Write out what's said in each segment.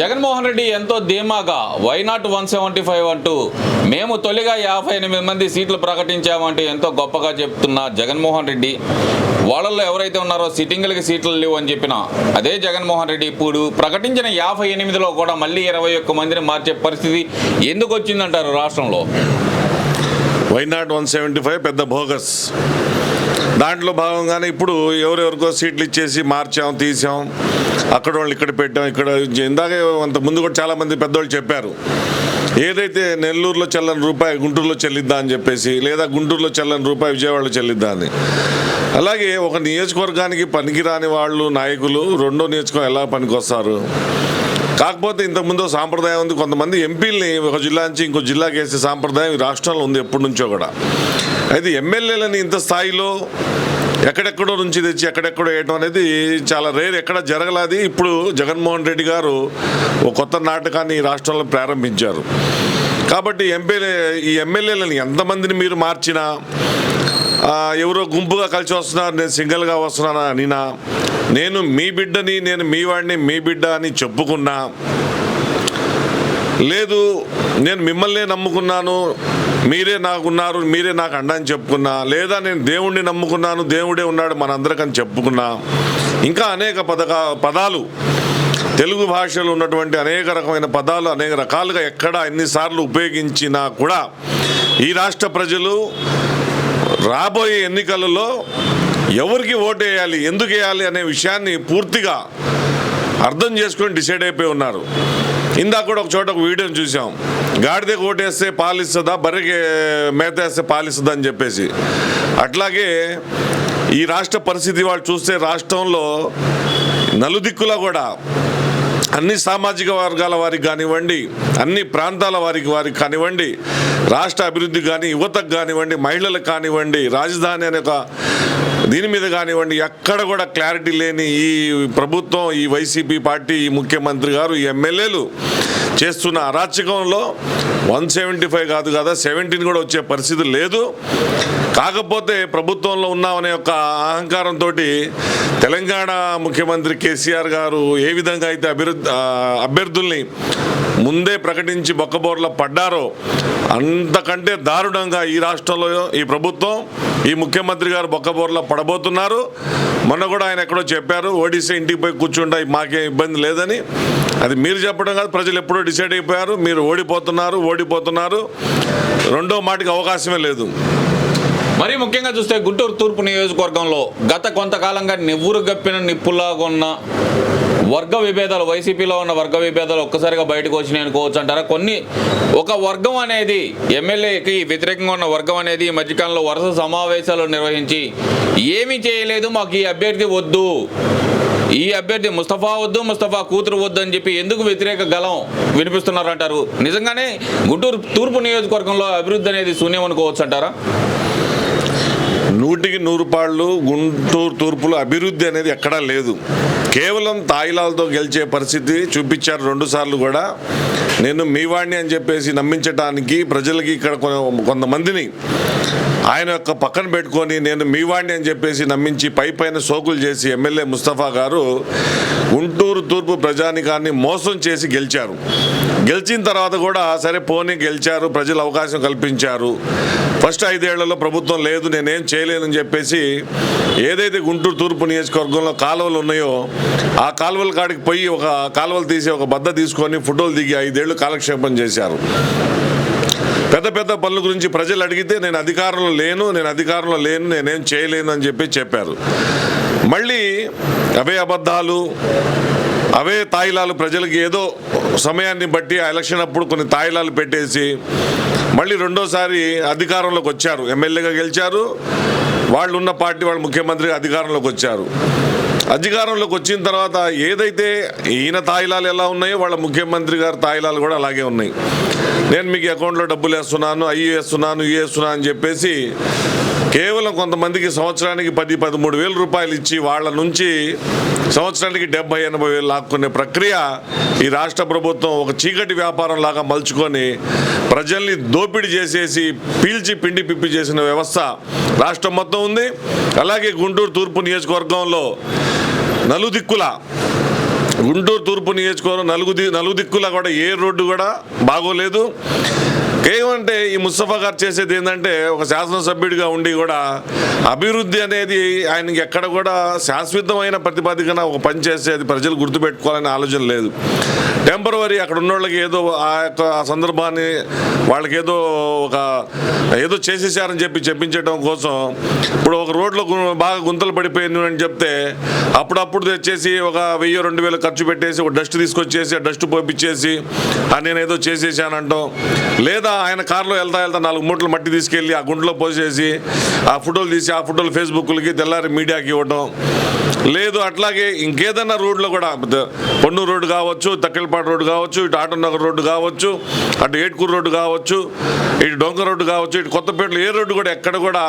జగన్మోహన్ రెడ్డి ఎంతో ధీమాగా why not one seventy five అంటూ మేము తొలిగా యాభై ఎనిమిది మంది సీట్లు ప్రకటించామంటూ ఎంతో గొప్పగా చెప్తున్న జగన్మోహన్ రెడ్డి వాళ్ళల్లో ఎవరైతే ఉన్నారో సిట్టింగ్లకి సీట్లు లేవు అని చెప్పిన అదే జగన్మోహన్ రెడ్డి ఇప్పుడు ప్రకటించిన యాభై ఎనిమిదిలో కూడా మళ్ళీ ఇరవై ఒక్క మందిని మార్చే పరిస్థితి ఎందుకు వచ్చిందంటారు రాష్ట్రంలో? Why not one seventy five పెద్ద భోగస్ దాంట్లో భాగంగానే ఇప్పుడు ఎవరెవరికో సీట్లు ఇచ్చేసి మార్చాం తీసాం. అక్కడ వాళ్ళు ఇక్కడ పెట్టాం ఇక్కడ ఇందాక అంత ముందు కూడా చాలామంది పెద్దవాళ్ళు చెప్పారు. ఏదైతే నెల్లూరులో చెల్లని రూపాయి గుంటూరులో చెల్లిద్దా అని చెప్పేసి లేదా గుంటూరులో చెల్లని రూపాయి విజయవాడలో చెల్లిద్దా అని. అలాగే ఒక నియోజకవర్గానికి పనికిరాని వాళ్ళు నాయకులు రెండో నియోజకవర్గం ఎలా పనికొస్తారు? కాకపోతే ఇంతకుముందు సాంప్రదాయం ఉంది. కొంతమంది ఎంపీల్ని ఒక జిల్లా నుంచి ఇంకో జిల్లాకి వేసే సాంప్రదాయం రాష్ట్రంలో ఉంది ఎప్పటి నుంచో కూడా. అయితే ఎమ్మెల్యేలని ఇంత స్థాయిలో ఎక్కడెక్కడో నుంచి తెచ్చి ఎక్కడెక్కడో వేయటం అనేది చాలా రేర్ ఎక్కడ జరగలాది. ఇప్పుడు జగన్మోహన్ రెడ్డి గారు ఒక కొత్త నాటకాన్ని ఈ రాష్ట్రంలో ప్రారంభించారు. కాబట్టి ఎంపీ ఈ ఎమ్మెల్యేలని ఎంతమందిని మీరు మార్చినా ఎవరో గుంపుగా కలిసి వస్తున్నారు నేను సింగిల్గా వస్తున్నానా అనినా నేను మీ బిడ్డని నేను మీ వాడిని మీ బిడ్డ అని చెప్పుకున్నా లేదు నేను మిమ్మల్నే నమ్ముకున్నాను మీరే నాకున్నారు మీరే నాకు అండ అని చెప్పుకున్నా లేదా నేను దేవుణ్ణి నమ్ముకున్నాను దేవుడే ఉన్నాడు మనందరికని చెప్పుకున్నా. ఇంకా అనేక పదక పదాలు. తెలుగు భాషలో ఉన్నటువంటి అనేక రకమైన పదాలు అనేక రకాలుగా ఎక్కడ ఎన్నిసార్లు ఉపయోగించినా కూడా ఈ రాష్ట్ర ప్రజలు రాబోయే ఎన్నికలలో ఎవరికి ఓటు వేయాలి ఎందుకు వేయాలి అనే విషయాన్ని పూర్తిగా అర్థం చేసుకొని డిసైడ్ అయిపోయి ఉన్నారు. ఇందాక కూడా ఒక చోట ఒక వీడియోని చూసాం. గాడిద కోటేస్తే పాలిస్తుందా బర్రెకి మేత వేస్తే పాలిస్తుందా అని చెప్పేసి. అట్లాగే ఈ రాష్ట్ర పరిస్థితి వాళ్ళు చూస్తే రాష్ట్రంలో నలుదిక్కులా కూడా అన్ని సామాజిక వర్గాల వారికి కానివ్వండి అన్ని ప్రాంతాల వారికి వారికి కానివ్వండి రాష్ట్ర అభివృద్ధి కానీ యువతకు కానివ్వండి మహిళలకు కానివ్వండి రాజధాని అనే ఒక దీని మీద కానివ్వండి ఎక్కడ కూడా క్లారిటీ లేని ఈ ప్రభుత్వం ఈ వైసీపీ పార్టీ ఈ ముఖ్యమంత్రి గారు ఈ ఎమ్మెల్యేలు చేస్తున్న అరాచకంలో వన్ సెవెంటీ ఫైవ్ కాదు కదా సెవెంటీన్ కూడా వచ్చే పరిస్థితి లేదు. కాకపోతే ప్రభుత్వంలో ఉన్నామనే ఒక అహంకారంతో తెలంగాణ ముఖ్యమంత్రి కేసీఆర్ గారు ఏ విధంగా అయితే అభివృద్ధి అభ్యర్థుల్ని ముందే ప్రకటించి బొక్కబోర్ల పడ్డారో అంతకంటే దారుణంగా ఈ రాష్ట్రంలో ఈ ప్రభుత్వం ఈ ముఖ్యమంత్రి గారు బొక్కబోర్ల పడబోతున్నారు. మొన్న కూడా ఆయన ఎక్కడో చెప్పారు ఓడిసే ఇంటికి పోయి కూర్చుంటా మాకేం ఇబ్బంది లేదని. అది మీరు చెప్పడం కాదు ప్రజలు ఎప్పుడో డిసైడ్ అయిపోయారు మీరు ఓడిపోతున్నారు ఓడిపోతున్నారు. రెండో మాటకి అవకాశమే లేదు. మరి ముఖ్యంగా చూస్తే గుంటూరు తూర్పు నియోజకవర్గంలో గత కొంతకాలంగా నివ్వురు గప్పిన నిప్పులాగా ఉన్న వర్గ విభేదాలు వైసీపీలో ఉన్న వర్గ విభేదాలు ఒక్కసారిగా బయటకు వచ్చినాయి అనుకోవచ్చు అంటారా? కొన్ని ఒక వర్గం అనేది ఎమ్మెల్యేకి వ్యతిరేకంగా ఉన్న వర్గం అనేది ఈ మధ్యకాలంలో వరుస సమావేశాలు నిర్వహించి ఏమీ చేయలేదు మాకు ఈ అభ్యర్థి వద్దు. ఈ అభ్యర్థి ముస్తఫా వద్దు ముస్తఫా కూతురు వద్దు అని చెప్పి ఎందుకు వ్యతిరేక గలం వినిపిస్తున్నారు అంటారు నిజంగానే గుంటూరు తూర్పు నియోజకవర్గంలో అభివృద్ధి అనేది శూన్యం అనుకోవచ్చు అంటారా నూటికి నూరు పాళ్ళు గుంటూరు తూర్పులో అభివృద్ధి అనేది ఎక్కడా లేదు. కేవలం తాయిలాలతో గెలిచే పరిస్థితి చూపించారు రెండు సార్లు కూడా. నేను మీ వాడిని అని చెప్పేసి నమ్మించడానికి ప్రజలకి ఇక్కడ కొంతమందిని ఆయన యొక్క పక్కన పెట్టుకొని నేను మీ వాడిని అని చెప్పేసి నమ్మించి పై పైన సోకులు చేసి ఎమ్మెల్యే ముస్తఫా గారు గుంటూరు తూర్పు ప్రజానికాన్ని మోసం చేసి గెలిచారు. గెలిచిన తర్వాత కూడా సరే పోనీ గెలిచారు ప్రజలు అవకాశం కల్పించారు. ఫస్ట్ ఐదేళ్ళలో ప్రభుత్వం లేదు నేనేం చేయలేనని చెప్పేసి ఏదైతే గుంటూరు తూర్పు నియోజకవర్గంలో కాలువలు ఉన్నాయో ఆ కాలువల కాడికి పోయి ఒక కాలువలు తీసి ఒక బద్ద తీసుకొని ఫోటోలు దిగి ఐదేళ్ళు కాలక్షేపం చేశారు. పెద్ద పెద్ద పనుల గురించి ప్రజలు అడిగితే నేను అధికారంలో లేను నేను అధికారంలో లేను నేనేం చేయలేను అని చెప్పి చెప్పారు. మళ్ళీ అవే అబద్ధాలు అవే తాయిలాలు ప్రజలకి ఏదో సమయాన్ని బట్టి ఆ ఎలక్షన్ అప్పుడు కొన్ని తాయిలాలు పెట్టేసి మళ్ళీ రెండోసారి అధికారంలోకి వచ్చారు. ఎమ్మెల్యేగా గెలిచారు వాళ్ళు ఉన్న పార్టీ వాళ్ళు ముఖ్యమంత్రి అధికారంలోకి వచ్చారు. అధికారంలోకి వచ్చిన తర్వాత ఏదైతే ఈయన తాయిలాలు ఎలా ఉన్నాయో వాళ్ళ ముఖ్యమంత్రి గారి తాయిలాలు కూడా అలాగే ఉన్నాయి. నేను మీకు అకౌంట్లో డబ్బులు వేస్తున్నాను అయ్యి వేస్తున్నాను ఇవి వేస్తున్నాను అని చెప్పేసి కేవలం కొంతమందికి సంవత్సరానికి పది పదమూడు వేల రూపాయలు ఇచ్చి వాళ్ళ నుంచి సంవత్సరానికి డెబ్బై ఎనభై వేలు లాక్కునే ప్రక్రియ ఈ రాష్ట్ర ప్రభుత్వం ఒక చీకటి వ్యాపారం లాగా మలుచుకొని ప్రజల్ని దోపిడీ చేసేసి పీల్చి పిండి పిప్పి చేసిన వ్యవస్థ రాష్ట్రం మొత్తం ఉంది. అలాగే గుంటూరు తూర్పు నియోజకవర్గంలో నలుదిక్కుల గుంటూరు తూర్పు నియోజకవర్గం నలుగు నలుగు దిక్కులా కూడా ఏ రోడ్డు కూడా బాగోలేదు. ఏమంటే ఈ ముస్తఫా గారు చేసేది ఏంటంటే ఒక శాసనసభ్యుడిగా ఉండి కూడా అభివృద్ధి అనేది ఆయనకి ఎక్కడ కూడా శాశ్వతమైన ప్రతిపాదికన ఒక పని చేసేది ప్రజలు గుర్తుపెట్టుకోవాలనే ఆలోచన లేదు. టెంపరవరీ అక్కడ ఉన్న వాళ్ళకి ఏదో ఆ యొక్క ఆ సందర్భాన్ని వాళ్ళకి ఏదో ఒక ఏదో చేసేసారని చెప్పి చెప్పించడం కోసం ఇప్పుడు ఒక రోడ్లో బాగా గుంతలు పడిపోయింది అని చెప్తే అప్పుడప్పుడు తెచ్చేసి ఒక వెయ్యి రెండు వేలు ఖర్చు పెట్టేసి ఒక డస్ట్ తీసుకొచ్చేసి ఆ డస్ట్ పంపించేసి నేను ఏదో చేసేసానంటాం. లేదా ఆయన కారులో వెళ్తా వెళ్తా నాలుగు మూటలు మట్టి తీసుకెళ్ళి ఆ గుంటలో పోసేసి ఆ ఫోటోలు తీసి ఆ ఫోటోలు ఫేస్బుక్లకి తెల్లారి మీడియాకి ఇవ్వడం. లేదు అట్లాగే ఇంకేదన్నా రోడ్లో కూడా ద- పొన్నూరు రోడ్డు కావచ్చు తక్కెలపాటు రోడ్డు కావచ్చు ఇటు ఆటోనగర్ రోడ్డు కావచ్చు అటు ఏట్కూరు రోడ్డు కావచ్చు ఇటు డొంక రోడ్డు కావచ్చు ఇటు కొత్తపేటలో ఏ రోడ్డు కూడా ఎక్కడ కూడా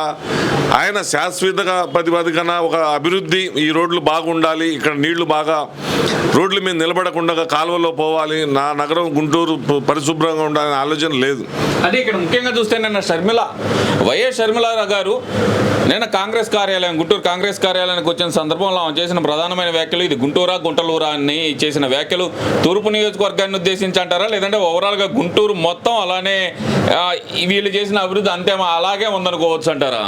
ఆయన శాశ్వతగా ప్రతిపాదికన ఒక అభివృద్ధి ఈ రోడ్లు బాగుండాలి ఇక్కడ నీళ్ళు బాగా రోడ్ల మీద నిలబడకుండా కాలువలో పోవాలి నా నగరం గుంటూరు పరిశుభ్రంగా ఉండాలనే ఆలోచన లేదు. అదే ఇక్కడ ముఖ్యంగా చూస్తే నిన్న షర్మిల వైఎస్ షర్మిల గారు నేను కాంగ్రెస్ కార్యాలయం గుంటూరు కాంగ్రెస్ కార్యాలయానికి వచ్చిన సందర్భంలో ఆమె చేసిన ప్రధానమైన వ్యాఖ్యలు ఇది గుంటూరా గుంటలూరా అని చేసిన వ్యాఖ్యలు. తూర్పు నియోజకవర్గాన్ని ఉద్దేశించి అంటారా లేదంటే ఓవరాల్గా గుంటూరు మొత్తం అలానే వీళ్ళు చేసిన అభివృద్ధి అంతే అలాగే ఉందనుకోవచ్చు అంటారా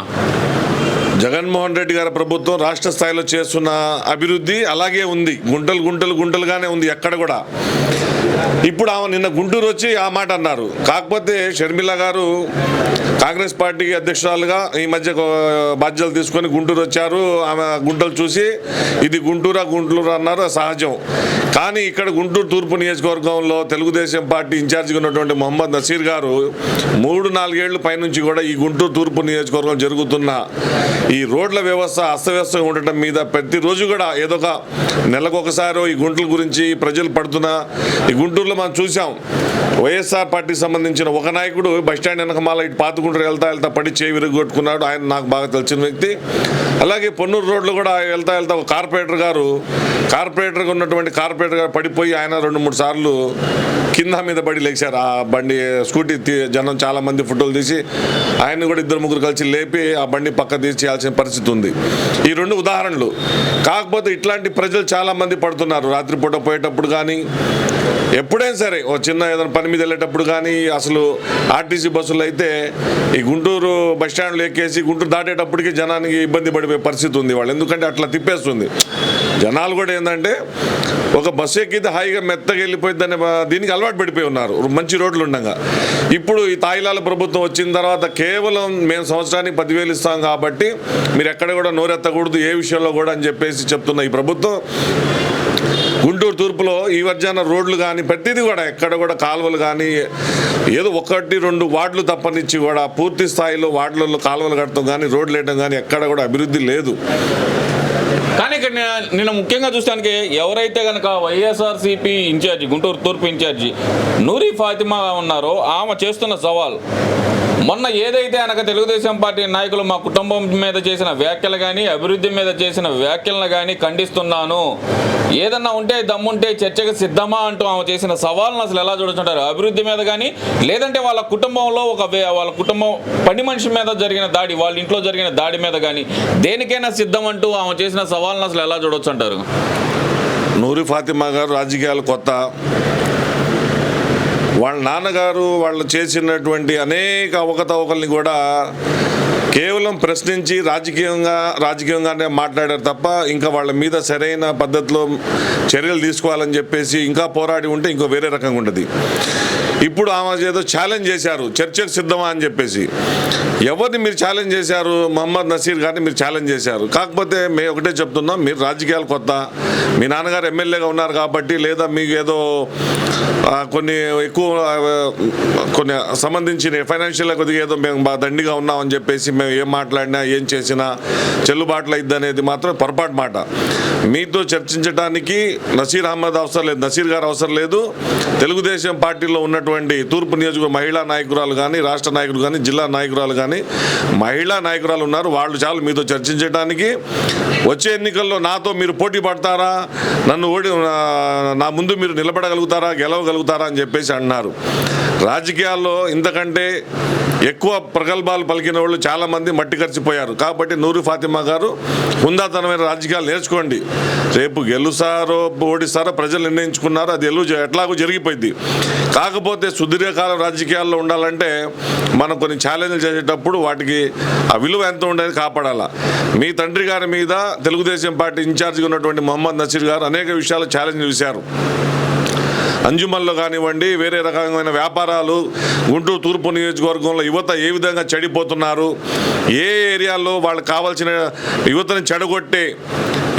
జగన్మోహన్ రెడ్డి గారి ప్రభుత్వం రాష్ట్ర స్థాయిలో చేస్తున్న అభివృద్ధి అలాగే ఉంది. గుంటలు గుంటలు గుంటలుగానే ఉంది ఎక్కడ కూడా. ఇప్పుడు ఆమె నిన్న గుంటూరు వచ్చి ఆ మాట అన్నారు. కాకపోతే షర్మిల గారు కాంగ్రెస్ పార్టీ అధ్యక్షురాలుగా ఈ మధ్య బాధ్యతలు తీసుకొని గుంటూరు వచ్చారు. ఆమె గుంటలు చూసి ఇది గుంటూరా గుంటూరు అన్నారు. సహజం. కానీ ఇక్కడ గుంటూరు తూర్పు నియోజకవర్గంలో తెలుగుదేశం పార్టీ ఇన్ఛార్జిగా ఉన్నటువంటి మొహమ్మద్ నసీర్ గారు మూడు నాలుగేళ్ళ పైనుంచి కూడా ఈ గుంటూరు తూర్పు నియోజకవర్గం జరుగుతున్న ఈ రోడ్ల వ్యవస్థ అస్తవ్యస్తంగా ఉండటం మీద ప్రతిరోజు కూడా ఏదో ఒక నెలకు ఒకసారి ఈ గుంటల గురించి ప్రజలు పడుతున్న ఈ గుంటూరులో మనం చూసాం వైఎస్ఆర్ పార్టీకి సంబంధించిన ఒక నాయకుడు బస్టాండ్ వెనకమాల ఇటు పాతుకుంటూ వెళ్తా వెళ్తా పడి చేయి విరగొట్టుకున్నాడు. ఆయన నాకు బాగా తెలిసిన వ్యక్తి. అలాగే పొన్నూరు రోడ్లు కూడా వెళ్తా వెళ్తా ఒక కార్పొరేటర్ గారు కార్పొరేటర్గా ఉన్నటువంటి కార్పొరేటర్ గారు పడిపోయి ఆయన రెండు మూడు సార్లు కింద మీద పడి లేచారు. ఆ బండి స్కూటీ తీ- జనం చాలామంది ఫోటోలు తీసి ఆయన కూడా ఇద్దరు ముగ్గురు కలిసి లేపి ఆ బండి పక్క తీసి చేయాల్సిన పరిస్థితి ఉంది. ఈ రెండు ఉదాహరణలు. కాకపోతే ఇట్లాంటి ప్రజలు చాలామంది పడుతున్నారు. రాత్రిపూట పోయేటప్పుడు కానీ ఎప్పుడైనా సరే ఓ చిన్న ఏదైనా పని మీద వెళ్ళేటప్పుడు కానీ అసలు ఆర్టీసీ బస్సులు అయితే ఈ గుంటూరు బస్ స్టాండ్లో ఎక్కేసి గుంటూరు దాటేటప్పటికి జనానికి ఇబ్బంది పడిపోయే పరిస్థితి ఉంది. వాళ్ళు ఎందుకంటే అట్లా తిప్పేస్తుంది. జనాలు కూడా ఏంటంటే ఒక బస్సు ఎక్కితే హాయిగా మెత్తగా వెళ్ళిపోయిందనే దీనికి అలవాటు పడిపోయి ఉన్నారు. మంచి రోడ్లు ఉండగా. ఇప్పుడు ఈ తాయిలాల ప్రభుత్వం వచ్చిన తర్వాత కేవలం మేము సంవత్సరానికి పదివేలు ఇస్తాం కాబట్టి మీరు ఎక్కడ కూడా నోరెత్తకూడదు ఏ విషయంలో కూడా అని చెప్పేసి చెప్తున్న ఈ ప్రభుత్వం గుంటూరు తూర్పులో ఈ వర్జాన రోడ్లు కానీ ప్రతిదీ కూడా. ఎక్కడ కూడా కాలువలు కానీ ఏదో ఒకటి రెండు వార్డులు తప్పనిచ్చి కూడా పూర్తి స్థాయిలో వార్డులలో కాలువలు కట్టడం కానీ రోడ్లు వేయడం కానీ ఎక్కడ కూడా అభివృద్ధి లేదు. కానీ ఇక్కడ నిన్న- ముఖ్యంగా చూస్తానికి ఎవరైతే కనుక వైఎస్ఆర్సీపీ ఇన్ఛార్జి గుంటూరు తూర్పు ఇన్ఛార్జి నూరి ఫాతిమా ఉన్నారో ఆమె చేస్తున్న సవాల్ మొన్న ఏదైతే అనక తెలుగుదేశం పార్టీ నాయకులు మా కుటుంబం మీద చేసిన వ్యాఖ్యలు కానీ అభివృద్ధి మీద చేసిన వ్యాఖ్యలను కానీ ఖండిస్తున్నాను. ఏదన్నా ఉంటే దమ్ముంటే చర్చకు సిద్ధమా అంటూ ఆమె చేసిన సవాల్ను అసలు ఎలా చూడొచ్చుంటారు అభివృద్ధి మీద కానీ లేదంటే వాళ్ళ కుటుంబంలో ఒక వాళ్ళ కుటుంబం పని మనిషి మీద జరిగిన దాడి వాళ్ళ ఇంట్లో జరిగిన దాడి మీద కానీ దేనికైనా సిద్ధం అంటూ ఆమె చేసిన సవాల్ను అసలు ఎలా చూడొచ్చు అంటారు నూరి ఫాతిమా గారు రాజకీయాలు కొత్త. వాళ్ళ నాన్నగారు వాళ్ళు చేసినటువంటి అనేక అవకతవకల్ని కూడా కేవలం ప్రశ్నించి రాజకీయంగా రాజకీయంగానే మాట్లాడారు తప్ప ఇంకా వాళ్ళ మీద సరైన పద్ధతిలో చర్యలు తీసుకోవాలని చెప్పేసి ఇంకా పోరాడి ఉంటే ఇంకో వేరే రకంగా ఉంటుంది. ఇప్పుడు ఆమె ఏదో ఛాలెంజ్ చేశారు. చర్చకు సిద్ధమా అని చెప్పేసి. ఎవరిని మీరు ఛాలెంజ్ చేశారు? మహమ్మద్ నసీర్ గారిని మీరు ఛాలెంజ్ చేశారు. కాకపోతే మేము ఒకటే చెప్తున్నాం మీరు రాజకీయాలు కొత్త. మీ నాన్నగారు ఎమ్మెల్యేగా ఉన్నారు కాబట్టి లేదా మీకు ఏదో కొన్ని ఎక్కువ కొన్ని సంబంధించిన ఫైనాన్షియల్ కొద్దిగా ఏదో మేము బాగా దండిగా ఉన్నామని చెప్పేసి మేము ఏం మాట్లాడినా ఏం చేసినా చెల్లుబాట్లు అయింది అనేది మాత్రం పొరపాటు మాట. మీతో చర్చించడానికి నసీర్ అహ్మద్ అవసరం లేదు నసీర్ గారు అవసరం లేదు. తెలుగుదేశం పార్టీలో ఉన్నటువంటి తూర్పు నియోజక మహిళా నాయకురాలు కానీ రాష్ట్ర నాయకులు కానీ జిల్లా నాయకురాలు కానీ మహిళా నాయకురాలు ఉన్నారు. వాళ్ళు చాలు మీతో చర్చించడానికి వచ్చే ఎన్నికల్లో నాతో మీరు పోటీ పడతారా? నన్ను ఓడి నా ముందు మీరు నిలబడగలుగుతారా గెలవగలుగుతారా అని చెప్పేసి అన్నారు. రాజకీయాల్లో ఇంతకంటే ఎక్కువ ప్రగల్భాలు పలికిన వాళ్ళు చాలామంది మట్టి ఖర్చిపోయారు కాబట్టి నూరు ఫాతిమా గారు హుందాతనమైన రాజకీయాలు నేర్చుకోండి. రేపు గెలుస్తారో ఓడిస్తారో ప్రజలు నిర్ణయించుకున్నారో. అది ఎల్లు ఎట్లాగో జరిగిపోయింది. కాకపోతే సుదీర్ఘకాలం రాజకీయాల్లో ఉండాలంటే మనం కొన్ని ఛాలెంజ్లు చేసేటప్పుడు వాటికి ఆ విలువ ఎంత ఉండేది కాపాడాలా. మీ తండ్రి గారి మీద తెలుగుదేశం పార్టీ ఇన్ఛార్జిగా ఉన్నటువంటి మొహమ్మద్ నసీర్ గారు అనేక విషయాలు ఛాలెంజ్ చేశారు. అంజుమల్లో కానివ్వండి వేరే రకమైన వ్యాపారాలు గుంటూరు తూర్పు నియోజకవర్గంలో యువత ఏ విధంగా చెడిపోతున్నారు ఏ ఏరియాల్లో వాళ్ళకి కావాల్సిన యువతని చెడగొట్టే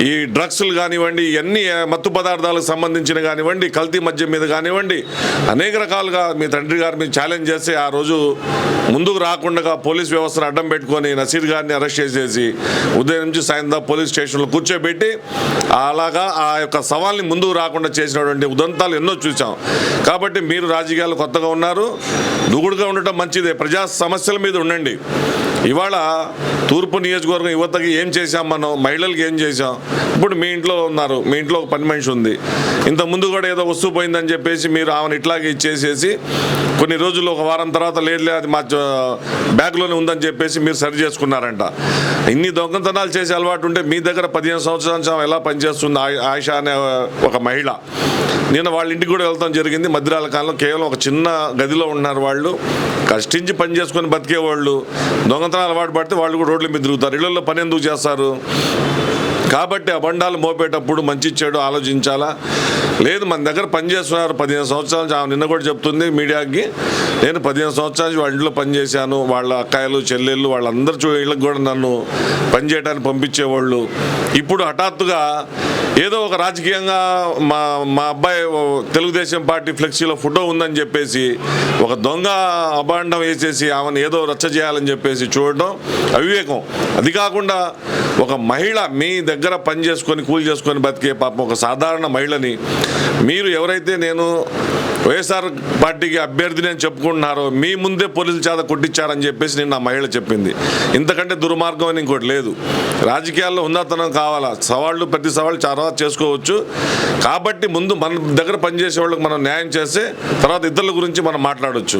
ఈ డ్రగ్స్లు కానివ్వండి ఇవన్నీ మత్తు పదార్థాలకు సంబంధించిన కానివ్వండి కల్తీ మద్యం మీద కానివ్వండి అనేక రకాలుగా మీ తండ్రి గారు మీరు ఛాలెంజ్ చేస్తే ఆ రోజు ముందుకు రాకుండా పోలీస్ వ్యవస్థను అడ్డం పెట్టుకొని నసీర్ గారిని అరెస్ట్ చేసేసి ఉదయం నుంచి సాయంత్రం పోలీస్ స్టేషన్లో కూర్చోబెట్టి అలాగా ఆ యొక్క సవాల్ని ముందుకు రాకుండా చేసినటువంటి ఉదంతాలు ఎన్నో చూసాం. కాబట్టి మీరు రాజకీయాలు కొత్తగా ఉన్నారు. దూకుడుగా ఉండటం మంచిదే. ప్రజా సమస్యల మీద ఉండండి. ఇవాళ తూర్పు నియోజకవర్గం యువతకి ఏం చేసాం మనం? మహిళలకి ఏం చేసాం ఇప్పుడు మీ ఇంట్లో ఉన్నారు. మీ ఇంట్లో ఒక పని మనిషి ఉంది. ఇంత ముందు కూడా ఏదో వస్తువు పోయిందని చెప్పేసి మీరు ఆమెను ఇట్లాగే ఇచ్చేసేసి కొన్ని రోజులు ఒక వారం తర్వాత లేదులే అది మా బ్యాగ్లోనే ఉందని చెప్పేసి మీరు సరి చేసుకున్నారంట. ఇన్ని దొంగతనాలు చేసే అలవాటు ఉంటే మీ దగ్గర పదిహేను సంవత్సరాల నుంచి ఎలా పనిచేస్తుంది? ఆయ- అనే ఒక మహిళ. నేను వాళ్ళ ఇంటికి కూడా వెళ్తాం జరిగింది. మధ్యరాల కాలంలో కేవలం ఒక చిన్న గదిలో ఉన్నారు వాళ్ళు. కష్టించి పని చేసుకొని బతికే విత్తనాలు దొంగతనాలు అలవాటు పడితే వాళ్ళు కూడా రోడ్ల మీద తిరుగుతారు. ఇళ్ళలో పని ఎందుకు చేస్తారు? కాబట్టి అబండాలు మోపేటప్పుడు మంచి చెడు ఆలోచించాలా? లేదు మన దగ్గర పనిచేస్తున్నారు పదిహేను సంవత్సరాల నుంచి. ఆమె నిన్న కూడా చెప్తుంది మీడియాకి నేను పదిహేను సంవత్సరాల నుంచి వాళ్ళ ఇంట్లో పనిచేశాను వాళ్ళ అక్కాయలు చెల్లెళ్ళు వాళ్ళందరూ చూ ఇళ్ళకి కూడా నన్ను పనిచేయడానికి పంపించేవాళ్ళు. ఇప్పుడు హఠాత్తుగా ఏదో ఒక రాజకీయంగా మా మా అబ్బాయి తెలుగుదేశం పార్టీ ఫ్లెక్సీలో ఫోటో ఉందని చెప్పేసి ఒక దొంగ అభాండం వేసేసి ఆమెను ఏదో రచ్చ చేయాలని చెప్పేసి చూడడం అవివేకం. అది కాకుండా ఒక మహిళ మీ దగ్గర పని చేసుకొని కూలి చేసుకొని బతికే పాపం ఒక సాధారణ మహిళని మీరు ఎవరైతే నేను వైఎస్ఆర్ పార్టీకి అభ్యర్థిని అని చెప్పుకుంటున్నారో మీ ముందే పోలీసుల చేత కొట్టించారని చెప్పేసి నేను ఆ మహిళ చెప్పింది. ఇంతకంటే దుర్మార్గం అని ఇంకోటి లేదు. రాజకీయాల్లో ఉన్నతనం కావాలా? సవాళ్ళు ప్రతి సవాళ్ళు చాలా చేసుకోవచ్చు. కాబట్టి ముందు మన దగ్గర పనిచేసే వాళ్ళకి మనం న్యాయం చేస్తే తర్వాత ఇతరుల గురించి మనం మాట్లాడొచ్చు.